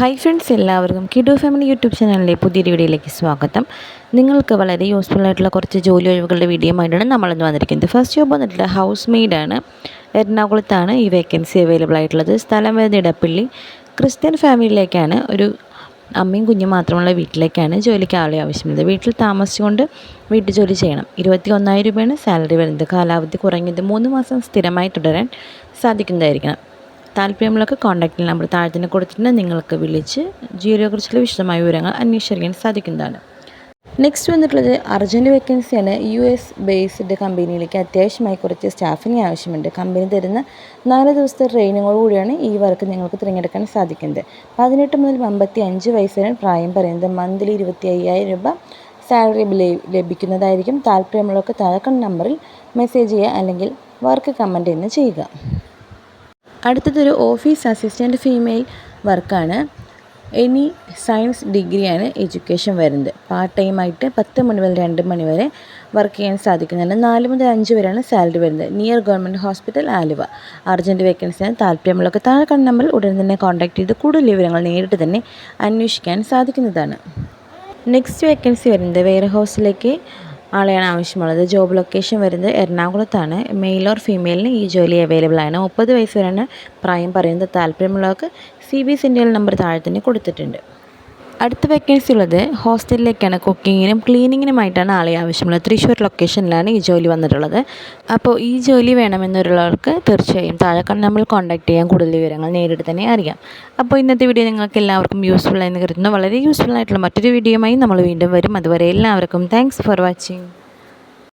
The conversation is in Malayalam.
ഹായ് ഫ്രണ്ട്സ് എല്ലാവർക്കും കിഡു ഫാമിലി യൂട്യൂബ് ചാനലിലെ പുതിയൊരു വീഡിയോയിലേക്ക് സ്വാഗതം. നിങ്ങൾക്ക് വളരെ യൂസ്ഫുൾ ആയിട്ടുള്ള കുറച്ച് ജോലി ഒഴിവുകളുടെ വീഡിയോയുമായിട്ടാണ് നമ്മളിന്ന് വന്നിരിക്കുന്നത്. ഫസ്റ്റ് ജോബ് വന്നിട്ടുള്ള ഹൗസ് മെയ്ഡാണ് എറണാകുളത്താണ് ഈ വേക്കൻസി അവൈലബിൾ ആയിട്ടുള്ളത്. സ്ഥലം വരുന്നത് ഇടപ്പള്ളി. ക്രിസ്ത്യൻ ഫാമിലിയിലേക്കാണ് ഒരു അമ്മയും കുഞ്ഞും മാത്രമുള്ള വീട്ടിലേക്കാണ് ജോലിക്ക് ആളെ ആവശ്യമുള്ളത്. വീട്ടിൽ താമസിച്ചുകൊണ്ട് വീട്ടു ജോലി ചെയ്യണം. ഇരുപത്തി ഒന്നായിരം രൂപയാണ് സാലറി വരുന്നത്. കാലാവധി കുറഞ്ഞത് മൂന്ന് മാസം സ്ഥിരമായി തുടരാൻ സാധിക്കുന്നതായിരിക്കണം. താല്പര്യമുള്ളവർക്ക് കോൺടാക്റ്റ് നമ്പർ താഴെ തന്നെ കൊടുത്തിട്ടുണ്ട്. നിങ്ങൾക്ക് വിളിച്ച് ജിയോയെക്കുറിച്ചുള്ള വിശദമായ വിവരങ്ങൾ അന്വേഷിച്ചറിയാൻ സാധിക്കുന്നതാണ്. നെക്സ്റ്റ് വന്നിട്ടുള്ളത് അർജന്റ് വേക്കൻസിയാണ് യു എസ് ബേസ്ഡ് കമ്പനിയിലേക്ക് അത്യാവശ്യമായി കുറച്ച് സ്റ്റാഫിനെ ആവശ്യമുണ്ട്. കമ്പനി തരുന്ന നാല് ദിവസത്തെ ട്രെയിനിങ്ങോട് കൂടിയാണ് ഈ വർക്ക് നിങ്ങൾക്ക് തിരഞ്ഞെടുക്കാൻ സാധിക്കുന്നത്. പതിനെട്ട് മുതൽ അമ്പത്തി അഞ്ച് വയസ്സിന് പ്രായം പറയുന്നത് മന്ത്ലി ഇരുപത്തി അയ്യായിരം രൂപ സാലറി ലഭിക്കുന്നതായിരിക്കും. താല്പര്യമുള്ളവർക്ക് താഴെ നമ്പറിൽ മെസ്സേജ് ചെയ്യുക അല്ലെങ്കിൽ വർക്ക് കമന്റ് എന്ന് ചെയ്യുക. അടുത്തതൊരു ഓഫീസ് അസിസ്റ്റന്റ് ഫീമെയിൽ വർക്കാണ് എനി സയൻസ് ഡിഗ്രിയാണ് എഡ്യൂക്കേഷൻ വരുന്നത്. പാർട്ട് ടൈം ആയിട്ട് പത്ത് മണി മുതൽ രണ്ട് മണി വരെ വർക്ക് ചെയ്യാൻ സാധിക്കുന്നുണ്ട്. നാല് മുതൽ അഞ്ച് വരെയാണ് സാലറി വരുന്നത്. Near government hospital Aluva. Urgent വേക്കൻസിന് താല്പര്യമുള്ളവർക്ക് താഴെ കണ്ട നമ്പറിൽ ഉടൻ തന്നെ കോൺടാക്ട് ചെയ്ത് കൂടുതൽ വിവരങ്ങൾ നേരിട്ട് തന്നെ അന്വേഷിക്കാൻ സാധിക്കുന്നതാണ്. നെക്സ്റ്റ് വേക്കൻസി വരുന്നത് വെയർ ഹൗസിലേക്ക് ആളെയാണ് ആവശ്യമുള്ളത്. ജോബ് ലൊക്കേഷൻ വരുന്നത് എറണാകുളത്താണ്. മെയിൽ ഓർ ഫീമെയിലിന് ഈ ജോലി അവൈലബിൾ ആണ്. മുപ്പത് വയസ്സ് വരെയാണ് പ്രായം പറയുന്നത്. താല്പര്യമുള്ളവർക്ക് സി ബി എസ് ഇന്ത്യയിൽ നമ്പർ താഴെ തന്നെ കൊടുത്തിട്ടുണ്ട്. അടുത്ത വേക്കൻസി ഉള്ളത് ഹോസ്റ്റലിലേക്കാണ് കുക്കിങ്ങിനും ക്ലീനിങ്ങിനുമായിട്ടാണ് ആളെ ആവശ്യമുള്ളത്. തൃശ്ശൂർ ലൊക്കേഷനിലാണ് ഈ ജോലി വന്നിട്ടുള്ളത്. അപ്പോൾ ഈ ജോലി വേണമെന്നുള്ളവർക്ക് തീർച്ചയായും താഴെ നമ്മൾ കോൺടാക്ട് ചെയ്യാൻ കൂടുതൽ വിവരങ്ങൾ നേരിട്ട് തന്നെ അറിയാം. അപ്പോൾ ഇന്നത്തെ വീഡിയോ നിങ്ങൾക്ക് എല്ലാവർക്കും യൂസ്ഫുൾ ആയെന്ന് കരുതുന്നു. വളരെ യൂസ്ഫുൾ ആയിട്ടുള്ള മറ്റൊരു വീഡിയോയുമായി നമ്മൾ വീണ്ടും വരും. അതുവരെ എല്ലാവർക്കും താങ്ക്സ് ഫോർ വാച്ചിങ്